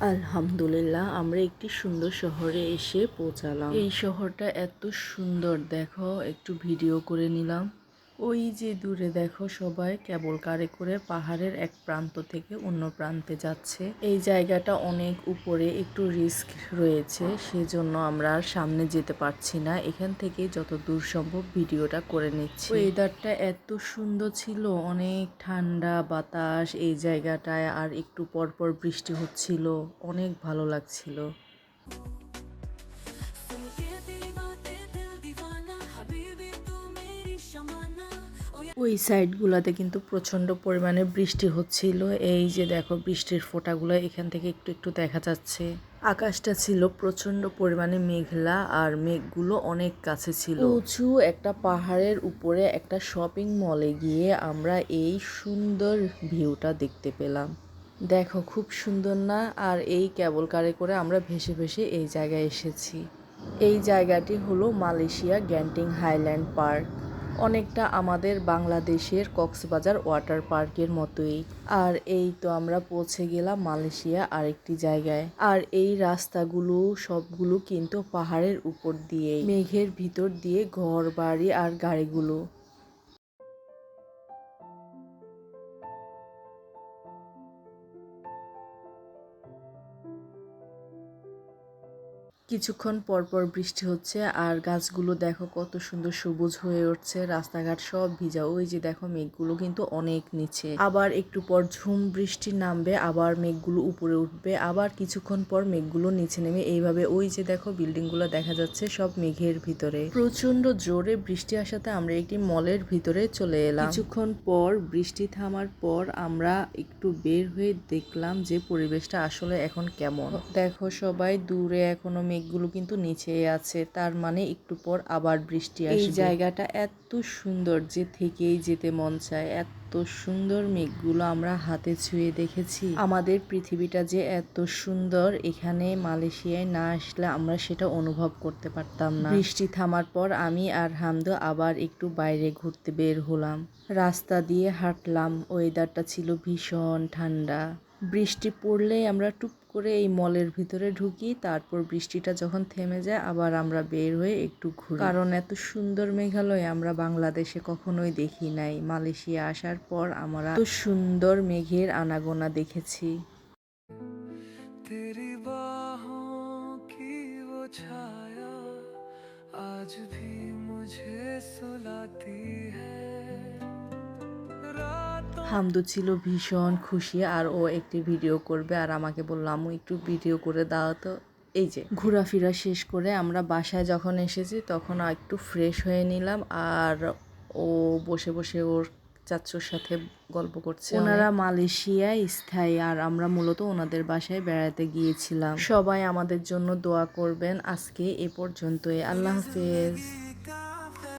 আলহামদুলিল্লাহ, আমরা একটি সুন্দর শহরে এসে পৌঁছালাম। এই শহরটা এত সুন্দর, দেখো, একটু ভিডিও করে নিলাম। ওই যে দূরে দেখো সবাই কেবল কারে করে পাহাড়ের এক প্রান্ত থেকে অন্য প্রান্তে যাচ্ছে। এই জায়গাটা অনেক উপরে একটু রিস্ক রয়েছে, সেজন্য আমরা আর সামনে যেতে পারছি না। এখান থেকে যত দূর সম্ভব ভিডিওটা করে নিচ্ছি। ওয়েদারটা এত সুন্দর ছিল, অনেক ঠান্ডা বাতাস, এই জায়গাটায় আর একটু পর পর বৃষ্টি হচ্ছিল, অনেক ভালো লাগছিল। ওই সাইডগুলোতে কিন্তু প্রচণ্ড পরিমাণে বৃষ্টি হচ্ছিল। এই যে দেখো বৃষ্টির ফোঁটাগুলো এখান থেকে একটু একটু দেখা যাচ্ছে। আকাশটা ছিল প্রচণ্ড পরিমাণে মেঘলা আর মেঘগুলো অনেক কাছে ছিল। উঁচু একটা পাহাড়ের উপরে একটা শপিং মলে গিয়ে আমরা এই সুন্দর ভিউটা দেখতে পেলাম। দেখো খুব সুন্দর না? আর এই কেবল কারে করে আমরা ভেসে ভেসে এই জায়গায় এসেছি। এই জায়গাটি হলো মালয়েশিয়া গ্যান্টিং হাইল্যান্ড পার্ক। অনেকটা আমাদের বাংলাদেশের কক্সবাজার ওয়াটার পার্কের মতোই। আর এই তো আমরা পৌঁছে গেলাম মালয়েশিয়া আরেকটি জায়গায়। আর এই রাস্তাগুলো, সবগুলো কিন্তু পাহাড়ের উপর দিয়ে মেঘের ভিতর দিয়ে ঘর বাড়ি আর গাড়িগুলো। কিছুক্ষণ পর পর বৃষ্টি হচ্ছে আর গাছগুলো দেখো কত সুন্দর সবুজ হয়ে উঠছে, রাস্তাঘাট সব ভিজা। ওই যে দেখো মেঘগুলো কিন্তু অনেক নিচে। আবার একটু পর ঝুম বৃষ্টি নামবে, আবার মেঘগুলো উপরে উঠবে, আবার কিছুক্ষণ পর মেঘগুলো নিচে নেমে। এইভাবে ওই যে দেখো বিল্ডিংগুলো দেখা যাচ্ছে সব মেঘের ভিতরে। প্রচণ্ড জোরে বৃষ্টি আসাতে আমরা একটি মলের ভিতরে চলে এলাম। কিছুক্ষণ পর বৃষ্টি থামার পর আমরা একটু বের হয়ে দেখলাম যে পরিবেশটা আসলে এখন কেমন। দেখো সবাই দূরে এখনও মেঘগুলো কিন্তু নিচেই আছে তার মানে একটু পর আবার বৃষ্টি আসবে। এই জায়গাটা এত সুন্দর যে থেকেই যেতে মন চায় এত সুন্দর মেঘগুলো আমরা হাতে ছুঁয়ে দেখেছি। আমাদের পৃথিবীটা যে এত সুন্দর এখানে মালয়েশিয়ায় না আসলে আমরা সেটা অনুভব করতে পারতাম না। বৃষ্টি থামার পর আমি আর হামদো আবার একটু বাইরে ঘুরতে বের হলাম। রাস্তা দিয়ে হাঁটলাম ওয়েদারটা ছিল ভীষণ ঠান্ডা। বৃষ্টি পড়লেই আমরা টুপ করে এই মলের ভিতরে ঢুকি, তারপর বৃষ্টিটা যখন থেমে যায়, আবার আমরা বের হয়ে একটু ঘুরি। কারণ এত সুন্দর মেঘালয় আমরা বাংলাদেশে কখনোই দেখি নাই। মালয়েশিয়া আসার পর আমরা এত সুন্দর মেঘের আনাগোনা দেখেছি। ছায়া, আজ ভি মুঝে সুলাতি হ্যাঁ হামদু ছিল ভীষণ খুশি আর ও একটি ভিডিও করবে আর আমাকে বললাম আম্মু, একটু ভিডিও করে দাও তো। এই যে ঘোরাফেরা শেষ করে আমরা বাসায় যখন এসেছি তখন একটু ফ্রেশ হয়ে নিলাম আর ও বসে বসে ওর চাচুর সাথে গল্প করছে ওনারা মালয়েশিয়ায় স্থায়ী আর আমরা মূলত ওনাদের বাসায় বেড়াতে গিয়েছিলাম। সবাই আমাদের জন্য দোয়া করবেন। আজকে এ পর্যন্তই। আল্লাহ হাফেজ।